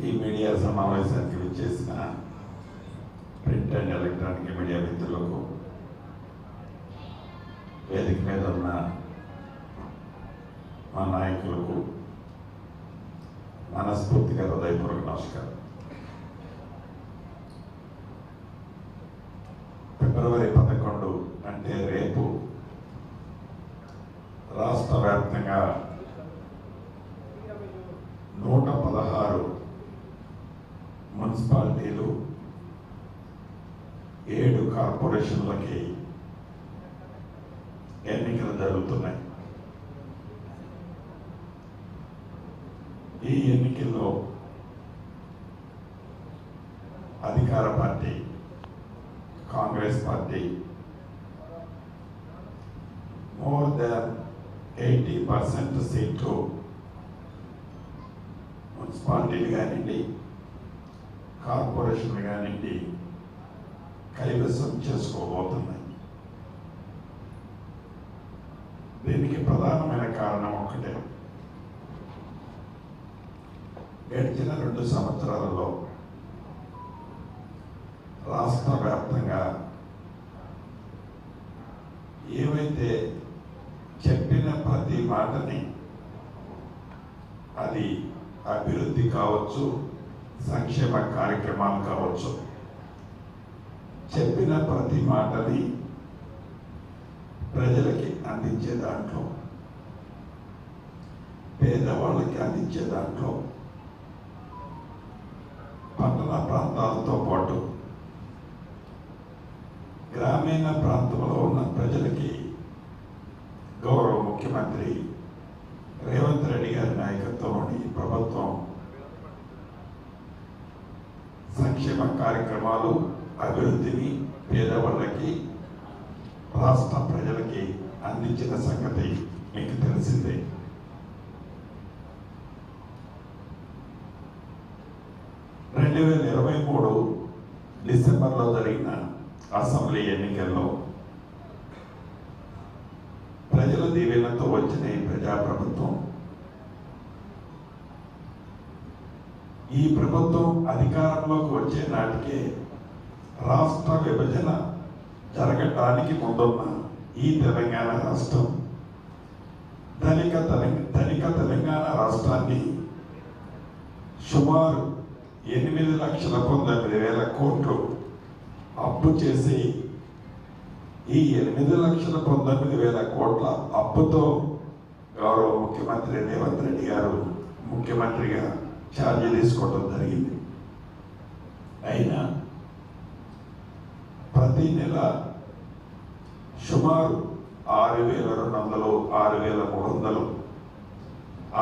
ఈ మీడియా సమావేశానికి విచ్చేసిన ప్రింట్ అండ్ ఎలక్ట్రానిక్ మీడియా మిత్రులకు వేదిక మీద ఉన్న మా నాయకులకు మనస్ఫూర్తిగా హృదయపూర్వక నమస్కారం. ఫిబ్రవరి పదకొండు అంటే రేపు రాష్ట్ర వ్యాప్తంగా నూట పదహారు మున్సిపాలిటీలు ఏడు కార్పొరేషన్లకి ఎన్నికలు జరుగుతున్నాయి. ఈ ఎన్నికల్లో అధికార party Congress party more than eighty percent సీట్లు మున్సిపాలిటీలు కానివ్వండి కార్పొరేషన్ కానివ్వండి కైవసం చేసుకోబోతున్నాయి. దీనికి ప్రధానమైన కారణం ఒకటే గడిచిన రెండు సంవత్సరాలలో రాష్ట్ర వ్యాప్తంగా ఏవైతే చెప్పిన ప్రతి మాటని అది అభివృద్ధి కావచ్చు సంక్షేమ కార్యక్రమాలు కావచ్చు. చెప్పిన ప్రతి మాటని ప్రజలకి అందించే దాంట్లో పేదవాళ్ళకి అందించే దాంట్లో పట్టణ ప్రాంతాలతో పాటు గ్రామీణ ప్రాంతంలో ఉన్న ప్రజలకి గౌరవ ముఖ్యమంత్రి రేవంత్ రెడ్డి గారి నాయకత్వంలోని ప్రభుత్వం సంక్షేమ కార్యక్రమాలు అభివృద్ధిని పేదవాళ్ళకి రాష్ట్ర ప్రజలకి అందించిన సంగతి మీకు తెలిసిందే. రెండు వేల ఇరవై మూడు డిసెంబర్లో జరిగిన అసెంబ్లీ ఎన్నికల్లో ప్రజల దీవెనతో వచ్చిన ఈ ప్రజాప్రభుత్వం ఈ ప్రభుత్వం అధికారంలోకి వచ్చే నాటికే రాష్ట్ర విభజన జరగటానికి ముందున్న ఈ తెలంగాణ రాష్ట్రం. ధనిక తెలంగ ధనిక తెలంగాణ రాష్ట్రాన్ని సుమారు ఎనిమిది లక్షల పంతొమ్మిది వేల కోట్లు అప్పు చేసి ఈ ఎనిమిది లక్షల పంతొమ్మిది వేల కోట్ల అప్పుతో గౌరవ ముఖ్యమంత్రి రేవంత్ రెడ్డి గారు ముఖ్యమంత్రిగా ఛార్జ్ తీసుకోవడం జరిగింది. అయినా ప్రతి నెల సుమారు ఆరు వేల రెండు వందలు ఆరు వేల మూడు వందలు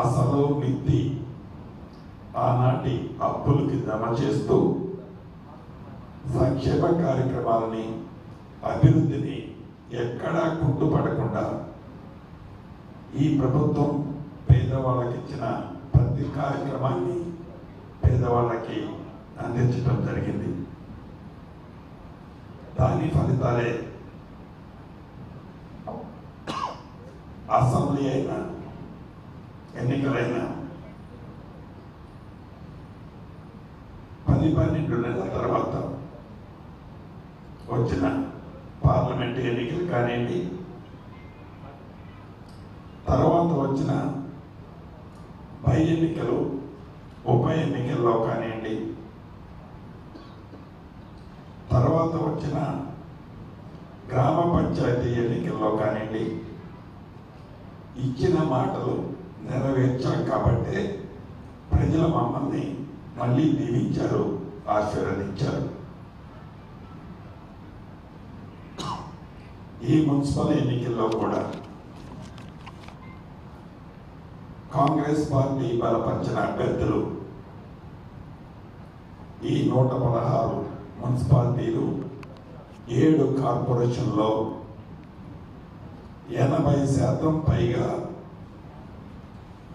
అసలు మిత్తి ఆనాటి అప్పులకి జమ చేస్తూ సంక్షేమ కార్యక్రమాలని అభివృద్ధిని ఎక్కడా కుంటుపడకుండా ఈ ప్రభుత్వం పేదవాళ్ళకి ఇచ్చిన ప్రతి కార్యక్రమాన్ని పేదవాళ్ళకి అందించడం జరిగింది. దాని ఫలితాలే అసెంబ్లీ అయినా ఎన్నికలైనా పది పన్నెండు నెలల తర్వాత వచ్చిన పార్లమెంట్ ఎన్నికలు కానివ్వండి తర్వాత వచ్చిన పై ఎన్నికలు ఉప ఎన్నికల్లో కానివ్వండి తర్వాత వచ్చిన గ్రామ పంచాయతీ ఎన్నికల్లో కానివ్వండి ఇచ్చిన మాటలు నెరవేర్చాం కాబట్టి ప్రజలు మమ్మల్ని మళ్ళీ దీవించారు ఆశీర్వదించారు. ఈ మున్సిపల్ ఎన్నికల్లో కూడా కాంగ్రెస్ పార్టీ బలపరిచిన అభ్యర్థులు ఈ నూట పదహారు మున్సిపాలిటీలు ఏడు కార్పొరేషన్లో ఎనభై శాతం పైగా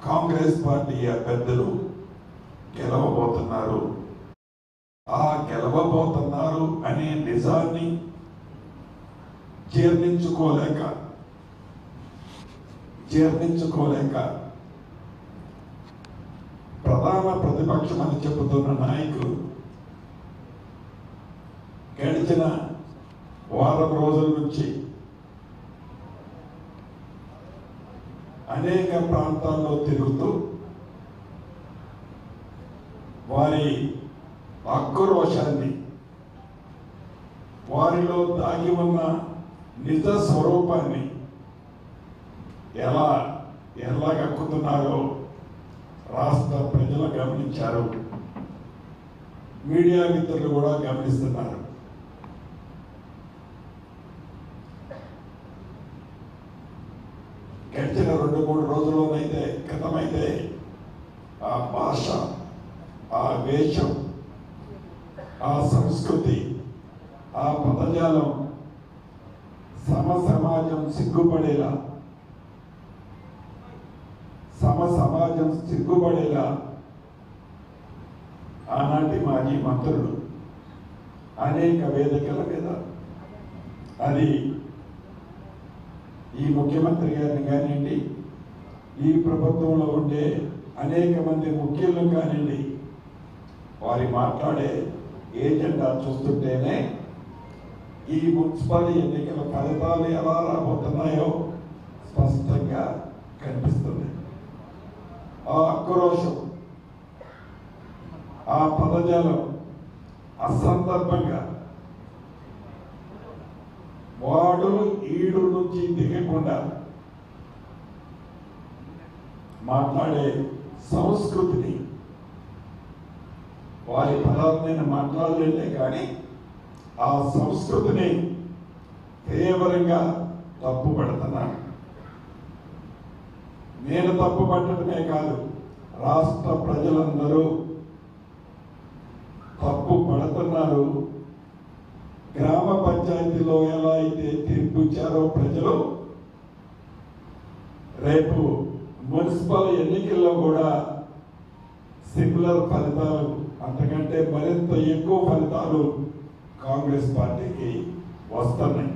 కాంగ్రెస్ పార్టీ అభ్యర్థులు గెలవబోతున్నారు. ఆ గెలవబోతున్నారు అనే నిజాన్ని జీర్ణించుకోలేక జీర్ణించుకోలేక ప్రధాన ప్రతిపక్షం అని చెబుతున్న నాయకులు గడిచిన వారం రోజుల నుంచి అనేక ప్రాంతాల్లో తిరుగుతూ వారి ఆక్రోశాన్ని వారిలో దాగి ఉన్న నిజ స్వరూపాన్ని ఎలా ఎలా కక్కుతున్నారో రాష్ట్ర ప్రజలు గమనించారు. మీడియా మిత్రులు కూడా గమనిస్తున్నారు. గడిచిన రెండు మూడు రోజుల్లోనైతే క్రితమైతే ఆ భాష ఆ వేషం ఆ సంస్కృతి ఆ పదజాలం సమ సమాజం సిగ్గుపడేలా సమ సమాజం సిగ్గుపడేలా ఆనాటి మాజీ మంత్రులు అనేక వేదికల మీద అది ఈ ముఖ్యమంత్రి గారిని కానివ్వండి ఈ ప్రభుత్వంలో ఉండే అనేక మంది ముఖ్యులను కానివ్వండి వారి మాట్లాడే ఏజెండా చూస్తుంటేనే ఈ మున్సిపల్ ఎన్నికల ఫలితాలు ఎలా రాబోతున్నాయో స్పష్టంగా కనిపిస్తుంది. ఆ ఆక్రోశం ఆ పదజాలం అసందర్భంగా వాడు ఈడు నుంచి దిగకుండా మాట్లాడే సంస్కృతిని వారి పదాలు నేను మాట్లాడలేదే కానీ ఆ సంస్కృతిని తీవ్రంగా తప్పు పెడుతున్నాను నేను తప్పు పట్టడమే కాదు రాష్ట్ర ప్రజలందరూ తప్పు పడుతున్నారు. గ్రామ పంచాయతీలో ఎలా అయితే తీర్పు ఇచ్చారో ప్రజలు రేపు మున్సిపల్ ఎన్నికల్లో కూడా సిమిలర్ ఫలితాలు అంతకంటే మరింత ఎక్కువ ఫలితాలు కాంగ్రెస్ పార్టీకి వస్తున్నాయి.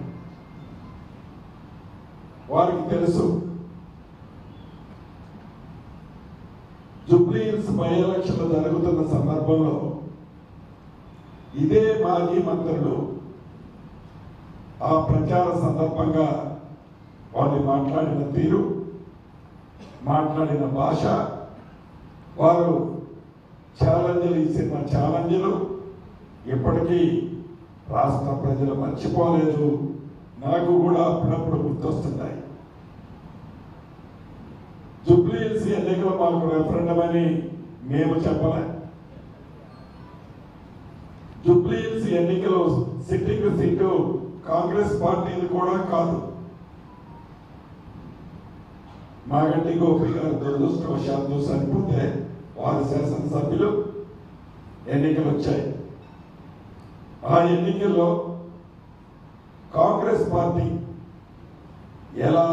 వారికి తెలుసు. జుబ్లీహిల్స్ బై ఎలక్షన్ జరుగుతున్న సందర్భంలో ఇదే మాజీ మంత్రులు ఆ ప్రచార సందర్భంగా వాళ్ళు మాట్లాడిన తీరు మాట్లాడిన భాష వారు ఛాలెంజ్లు ఇచ్చిన ఛాలెంజ్లు ఇప్పటికీ రాష్ట్ర ప్రజలు మర్చిపోలేదు. నాకు కూడా అప్పుడప్పుడు గుర్తొస్తున్నాయి జుబ్లీహిల్స్ ఎన్నికలు మాకు రెఫరెండం అని మేము చెప్పలే. జుబ్లీహిల్స్ ఎన్నికలు సిట్టింగ్ సీటు కాంగ్రెస్ పార్టీలు కూడా కాదు. మాగంటి గోపి గారు దురదృష్టవశాత్తు చనిపోతే వారి శాసనసభ్యులు ఎన్నికలు వచ్చాయి ఆ ఎన్నికల్లో కాంగ్రెస్ పార్టీ ఎలా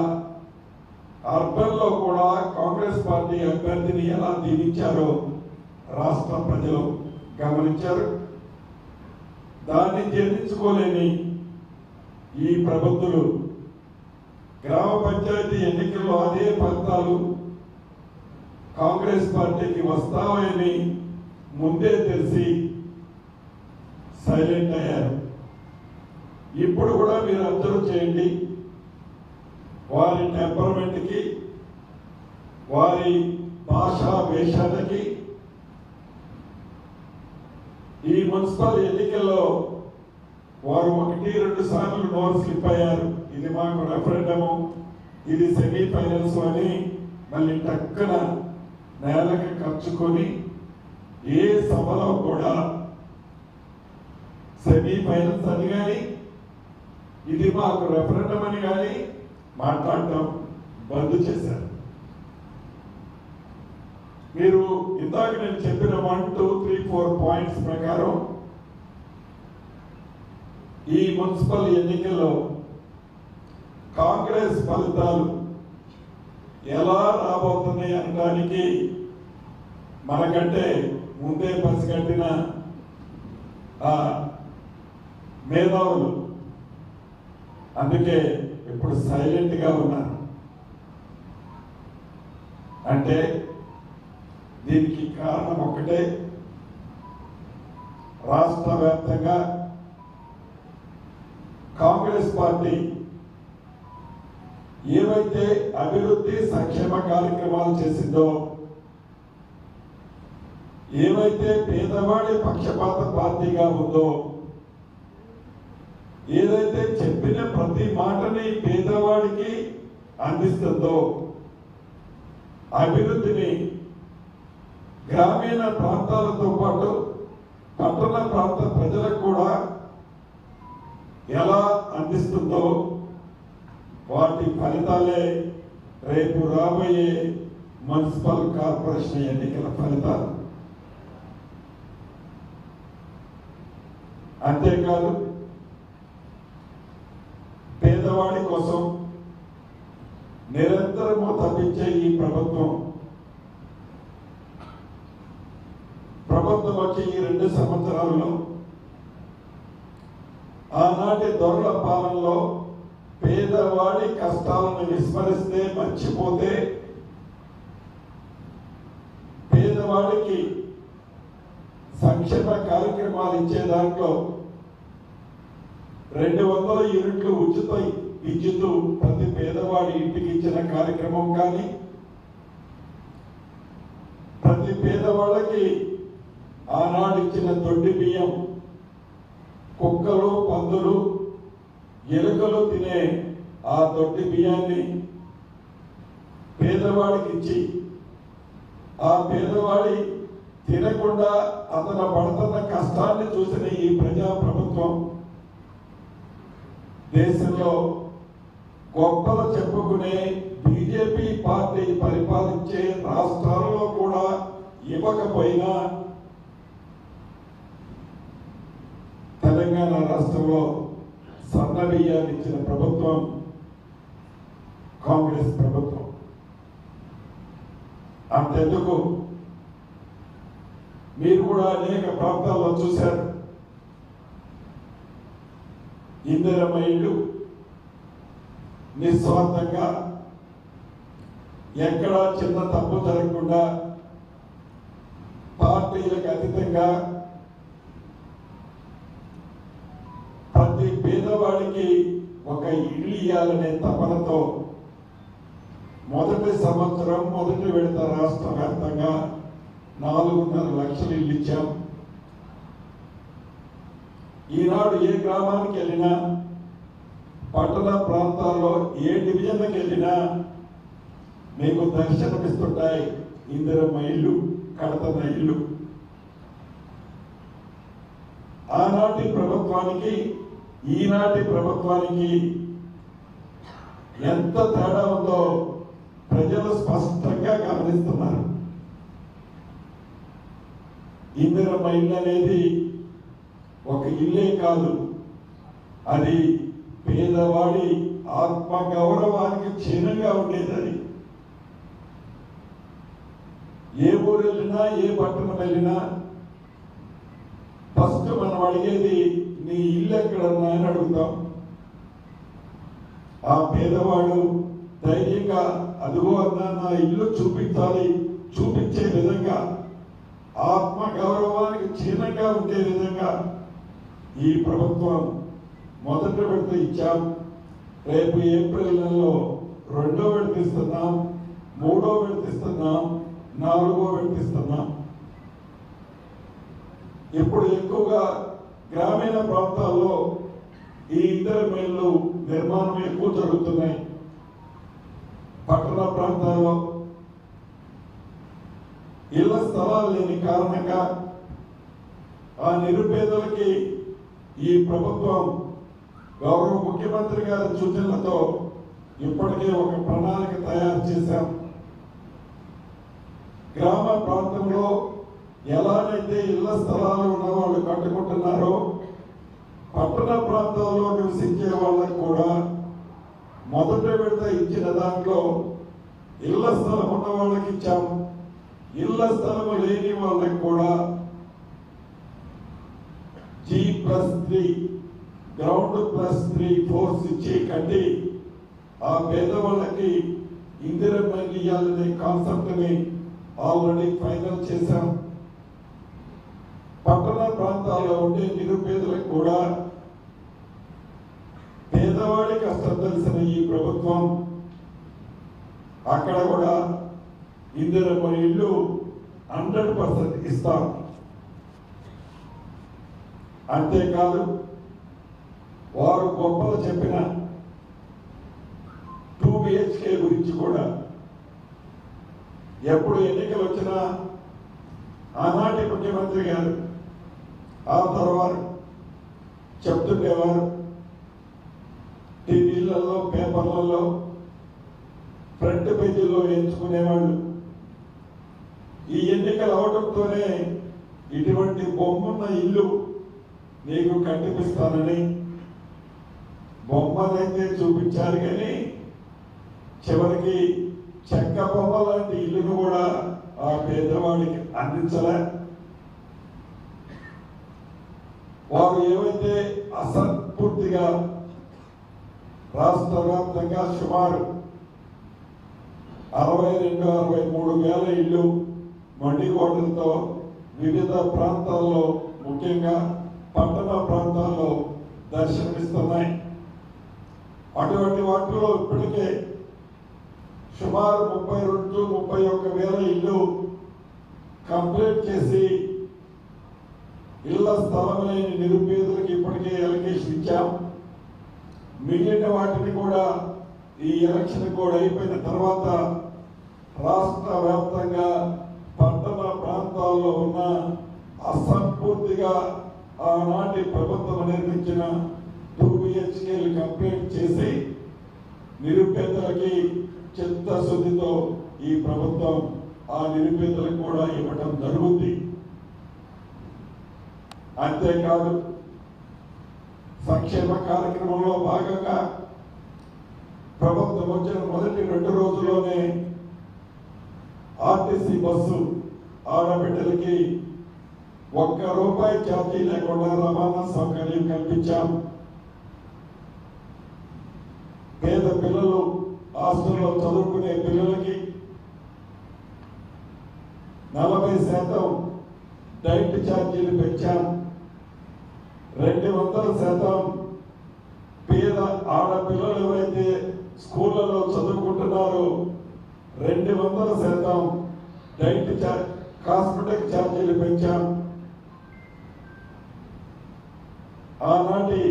అర్బన్లో కూడా కాంగ్రెస్ పార్టీ అభ్యర్థిని ఎలా దీవించారో రాష్ట్ర ప్రజలు గమనించారు. దాన్ని జీర్ణించుకోలేని ఈ ప్రభుత్వాలు గ్రామ పంచాయతీ ఎన్నికల్లో అదే ఫలితాలు కాంగ్రెస్ పార్టీకి వస్తామని ముందే తెలిసి సైలెంట్ అయ్యారు. ఇప్పుడు కూడా మీరు అబ్జర్వ్ చేయండి. వారి టెంపర్మెంట్కి వారి భాషా వేషాలకి ఈ మున్సిపల్ ఎన్నికల్లో వారు ఒకటి రెండు సార్లు నోరు స్లిప్ అయ్యారు. ఇది మాకు రెఫరెండము ఇది సెమీ ఫైనల్స్ అని మళ్ళీ టక్కన నేలకి ఖర్చుకొని ఏ సభలో కూడా సెమీ ఫైనల్స్ అని కానీ ఇది మాకు రెఫరెండం అని కానీ మాట్లాడటం బంద్ చేశారు. మీరు ఇందాక నేను చెప్పిన one two three four points ప్రకారం ఈ మున్సిపల్ ఎన్నికల్లో కాంగ్రెస్ ఫలితాలు ఎలా రాబోతున్నాయి అనడానికి మనకంటే ముందే పసిగట్టిన ఆ మేధావులు. అందుకే ఇప్పుడు సైలెంట్గా ఉన్నారు. అంటే దీనికి కారణం ఒకటే రాష్ట్ర వ్యాప్తంగా కాంగ్రెస్ పార్టీ ఏవైతే అభివృద్ధి సంక్షేమ కార్యక్రమాలు చేసిందో ఏవైతే పేదవాడి పక్షపాత పార్టీగా ఉందో ఏదైతే చెప్పిన ప్రతి మాటని పేదవాడికి అందిస్తుందో అభివృద్ధిని గ్రామీణ ప్రాంతాలతో పాటు పట్టణ ప్రాంత ప్రజలకు కూడా ఎలా అందిస్తుందో వాటి ఫలితాలే రేపు రాబోయే మున్సిపల్ కార్పొరేషన్ ఎన్నికల ఫలితాలు. అంతేకాదు పేదవాడి కోసం నిరంతరము తప్పించే ఈ ప్రభుత్వం ప్రభుత్వం వచ్చే ఈ రెండు సంవత్సరాల్లో ఆనాటి దొరల పాలనలో పేదవాడి కష్టాలను విస్మరిస్తే మర్చిపోతే పేదవాడికి సంక్షేమ కార్యక్రమాలు ఇచ్చే దాంట్లో రెండు వందల యూనిట్లు ఉచిత విద్యుత్ ప్రతి పేదవాడి ఇంటికి ఇచ్చిన కార్యక్రమం కానీ ప్రతి పేదవాళ్ళకి ఆనాడు ఇచ్చిన దొడ్డి బియ్యం కుక్కలు పందులు ఎలుకలు తినే ఆ దొడ్డి బియ్యాన్ని పేదవాడికి ఇచ్చి ఆ పేదవాడి తినకుండా అతను పడుతున్న కష్టాన్ని చూసిన ఈ ప్రజా ప్రభుత్వం దేశంలో గొప్పలు చెప్పుకునే బీజేపీ పార్టీ పరిపాలించే రాష్ట్రాల్లో కూడా ఇవ్వకపోయినా తెలంగాణ రాష్ట్రంలో సన్నబియ్యాన్ని ఇచ్చిన ప్రభుత్వం కాంగ్రెస్ ప్రభుత్వం. అంతెందుకు? మీరు కూడా అనేక ప్రాంతాల్లో చూశారు. ఇందిరమ్మ ఇల్లు నిస్వార్థంగా ఎక్కడ చిన్న తప్పు జరగకుండా పార్టీలకు అతీతంగా ప్రతి పేదవాడికి ఒక ఇల్లు ఇవ్వాలనే తపనతో మొదటి సంవత్సరం మొదటి విడత రాష్ట్ర వ్యాప్తంగా నాలుగున్నర లక్షలు ఇల్లు ఇచ్చాం. ఈనాడు ఏ గ్రామానికి వెళ్ళినా పట్టణ ప్రాంతాల్లో ఏ డివిజన్కి వెళ్ళినా మీకు దర్శనమిస్తుంటాయి ఇందిరమ్మ ఇల్లు కడత ఇల్లు. ఆనాటి ప్రభుత్వానికి ఈనాటి ప్రభుత్వానికి ఎంత తేడా ఉందో ప్రజలు స్పష్టంగా గమనిస్తున్నారు. ఇందిరమ్మ ఇల్లు అనేది ఒక ఇల్లే కాదు అది పేదవాడి ఆత్మ గౌరవానికి చిహ్నంగా ఉండేదని. ఏ ఊరు వెళ్ళినా ఏ పట్టణం వెళ్ళినా ఫస్ట్ మనం అడిగేది నీ ఇల్లు ఎక్కడన్నా? అని అడుగుతాం. ఆ పేదవాడు ధైర్యంగా అదిగో అన్నా నా ఇల్లు చూపించాలి చూపించే విధంగా ఆత్మ గౌరవానికి చిహ్నంగా ఉండే విధంగా ఈ ప్రభుత్వం మొదట విడత ఇచ్చాం. రేపు ఏప్రిల్ నెలలో రెండో విడత ఇస్తున్నాం మూడో విడత ఇస్తున్నాం నాలుగో విడత ఇస్తున్నాం. ఇప్పుడు ఎక్కువగా గ్రామీణ ప్రాంతాల్లో ఈ ఇద్దరు మేళ్ళు నిర్మాణం ఎక్కువ జరుగుతున్నాయి. పట్టణ ప్రాంతాల్లో ఇళ్ళ స్థలాలు లేని కారణంగా ఆ నిరుపేదలకి ఈ ప్రభుత్వం గౌరవ ముఖ్యమంత్రి గారి సూచనలతో ఇప్పటికే ఒక ప్రణాళిక తయారు చేశాం. గ్రామ ప్రాంతంలో ఎలాగైతే ఇళ్ళ స్థలాలు ఉన్న వాళ్ళు కట్టుకుంటున్నారో పట్టణ ప్రాంతాల్లో నివసించే వాళ్ళకి కూడా మొదట విడత ఇచ్చిన దాంట్లో ఇళ్ళ స్థలం ఉన్న వాళ్ళకి ఇచ్చాము ఇళ్ళ స్థలం లేని వాళ్ళకి కూడా G plus three ground plus three floors ఇచ్చి కట్టి ఆ పేదవాళ్ళకి ఇందిరమ్మ ఇవ్వాలనే కాన్సెప్ట్ని ఆల్రెడీ ఫైనల్ చేశాం. పట్టణ ప్రాంతాల్లో ఉండే నిరుపేదలకు కూడా పేదవాడి కష్టం తెలిసిన ఈ ప్రభుత్వం అక్కడ కూడా ఇందిరమ్మ ఇల్లు హండ్రెడ్ పర్సెంట్ ఇస్తాం. అంతేకాదు వారు గొప్పలు చెప్పిన టూ బిహెచ్కే గురించి కూడా ఎప్పుడు ఎన్నికలు వచ్చినా ఆనాటి ముఖ్యమంత్రి గారు ఆ తర్వాత చెప్తుండేవారు. టీవీలలో పేపర్లలో ఫ్రంట్ పేజీలో ఎంచుకునేవాళ్ళు. ఈ ఎన్నికలు అవడంతోనే ఇటువంటి బొమ్మున్న ఇల్లు నీకు కనిపిస్తానని బొమ్మలైతే చూపించారు కానీ చివరికి చెక్క బొమ్మ లాంటి ఇల్లును కూడా ఆ పేదవాడికి అందించలే. వారు ఏవైతే అసంపూర్తిగా రాష్ట్ర వ్యాప్తంగా సుమారు అరవై రెండు అరవై మూడు వేల ఇల్లు మండికోటలతో వివిధ ప్రాంతాల్లో ముఖ్యంగా పట్టణ ప్రాంతాల్లో దర్శనమిస్తున్నాయి. అటువంటి వాటిలో ఇప్పటికే సుమారు ముప్పై రెండు ముప్పై ఒక్క వేల ఇల్లు కంప్లీట్ చేసి ఇళ్ళ స్థలం లేని నిరుపేదలకు ఇప్పటికే ఎలకేషన్ ఇచ్చాం. మిగిలిన వాటిని కూడా ఈ ఎలక్షన్ కూడా అయిపోయిన తర్వాత రాష్ట్ర వ్యాప్తంగా పట్టణ ప్రాంతాల్లో ఉన్న అసంపూర్తిగా ఆనాటి ప్రభుత్వం నిర్మించిన టూ బిహెచ్కేలు కంప్లీట్ చేసి నిరుపేదలకి చిత్తశుద్ధితో ఈ ప్రభుత్వం ఆ నిరుపేదలకు కూడా ఇవ్వటం జరుగుతుంది అంతేకాదు సంక్షేమ కార్యక్రమంలో భాగంగా ప్రభుత్వం వచ్చిన మొదటి రెండు రోజుల్లోనే ఆర్టీసీ బస్సు ఆడబిడ్డలకి ఒక్క రూపాయి ఛార్జీ లేకుండా రవాణా సౌకర్యం కల్పించాం పేద పిల్లలు హాస్టల్లో చదువుకునే పిల్లలకి నలభై శాతం డైట్ ఛార్జీలు పెంచాం. రెండు వందల శాతం పేద ఆడపిల్లలు ఎవరైతే స్కూళ్ళలో చదువుకుంటున్నారో రెండు వందల శాతం డైట్ ఛార్జ్ కాస్మెటిక్ ఛార్జీలు పెంచాం. ఆనాటి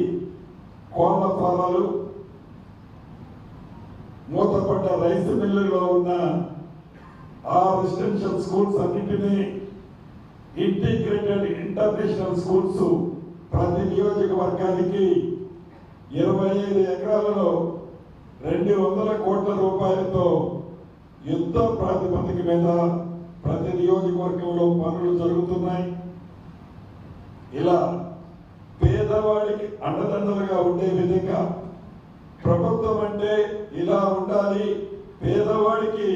కోళ్ళ ఫారాలు మూతపడ్డ రైస్ మిల్లులో ఉన్న ఆ రెసిడెన్షియల్ స్కూల్స్ అన్నింటినీ ఇంటిగ్రేటెడ్ ఇంటర్నేషనల్ స్కూల్స్ ప్రతి నియోజకవర్గానికి ఇరవై ఐదు ఎకరాలలో రెండు వందల కోట్ల రూపాయలతో యుద్ధ ప్రాతిపదిక మీద ప్రతి నియోజకవర్గంలో పనులు జరుగుతున్నాయి. ఇలా పేదవాడికి అండదండలుగా ఉండే విధంగా ప్రభుత్వం అంటే ఇలా ఉండాలి పేదవాడికి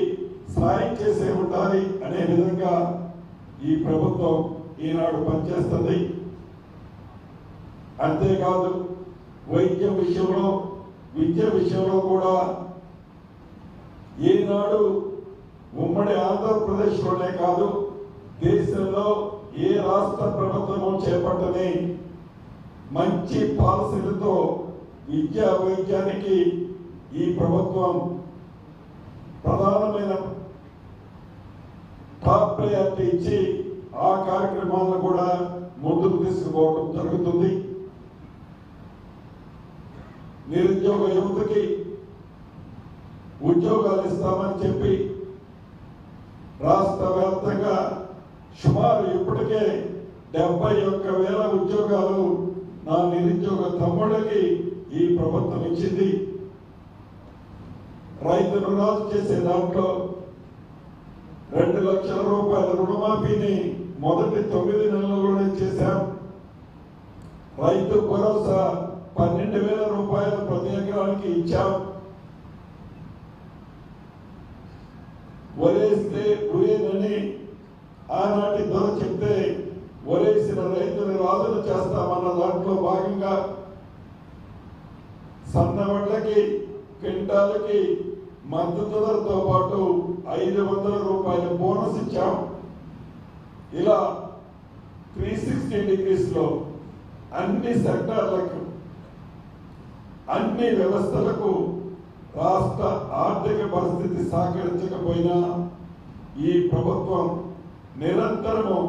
సాయం చేసే ఉండాలి అనే విధంగా ఈ ప్రభుత్వం ఈనాడు పనిచేస్తుంది. అంతేకాదు వైద్య విషయంలో విద్య విషయంలో కూడా ఈనాడు ఉమ్మడి ఆంధ్రప్రదేశ్లోనే కాదు దేశంలో ఏ రాష్ట్ర ప్రభుత్వము చేపట్టని మంచి పాలసీలతో విద్యా వైద్యానికి ఈ ప్రభుత్వం ప్రధానమైన టాప్ ప్రయారిటీ ఇచ్చి ఆ కార్యక్రమాలను కూడా ముందుకు తీసుకుపోవడం జరుగుతుంది. నిరుద్యోగ యువతకి ఉద్యోగాలు ఇస్తామని చెప్పి రాష్ట్ర వ్యాప్తంగా సుమారు ఇప్పటికే డెబ్బై ఒక్క వేల ఉద్యోగాలు నా నిరుద్యోగ తమ్ముడికి ఈ ప్రభుత్వం ఇచ్చింది. రైతు రుణాలు చేసే దాంట్లో రెండు లక్షల రూపాయల రుణమాఫీని మొదటి తొమ్మిది నెలల్లోనే చేశాం. రైతు భరోసా పన్నెండు వేల రూపాయలు ప్రతి ఎకరానికి ఇచ్చాం. వరేస్తే ఉరేనని ఆనాటి సన్న క్వింటాలకి మద్దతు ధరతో పాటు ఐదు వందల రూపాయల బోనస్ ఇచ్చాం. ఇలా త్రీ సిక్స్టీ డిగ్రీస్లో అన్ని సెక్టార్లకు అన్ని వ్యవస్థలకు రాష్ట్ర ఆర్థిక పరిస్థితి సహకరించకపోయినా ఈ ప్రభుత్వం నిరంతరము